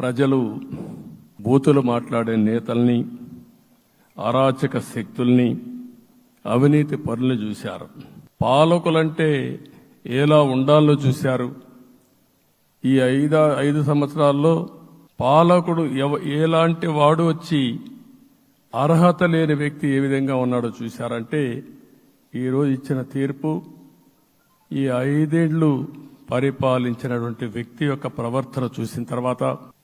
ప్రజలు బూతులు మాట్లాడే నేతల్ని అరాచక శక్తుల్ని అవినీతి పనులు చూశారు. పాలకులంటే ఎలా ఉండాలో చూశారు. ఈ ఐదు ఐదు సంవత్సరాల్లో పాలకుడు ఎవ ఎలాంటి వాడు వచ్చి అర్హత లేని వ్యక్తి ఏ విధంగా ఉన్నాడో చూశారంటే ఈరోజు ఇచ్చిన తీర్పు ఈ ఐదేళ్ళు పరిపాలించినటువంటి వ్యక్తి యొక్క ప్రవర్తన చూసిన తర్వాత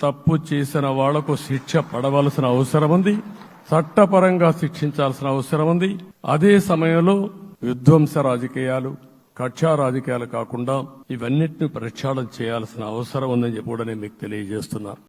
తప్పు చేసిన వాళ్ళకు శిక్ష పడవలసిన అవసరం ఉంది చట్టపరంగా శిక్షించాల్సిన అవసరం ఉంది అదే సమయంలో విధ్వంస రాజకీయాలు కక్షా రాజకీయాలు కాకుండా ఇవన్నిటిని ప్రక్షాళన చేయాల్సిన అవసరం ఉందని చెప్పి కూడా నేను మీకు తెలియజేస్తున్నాను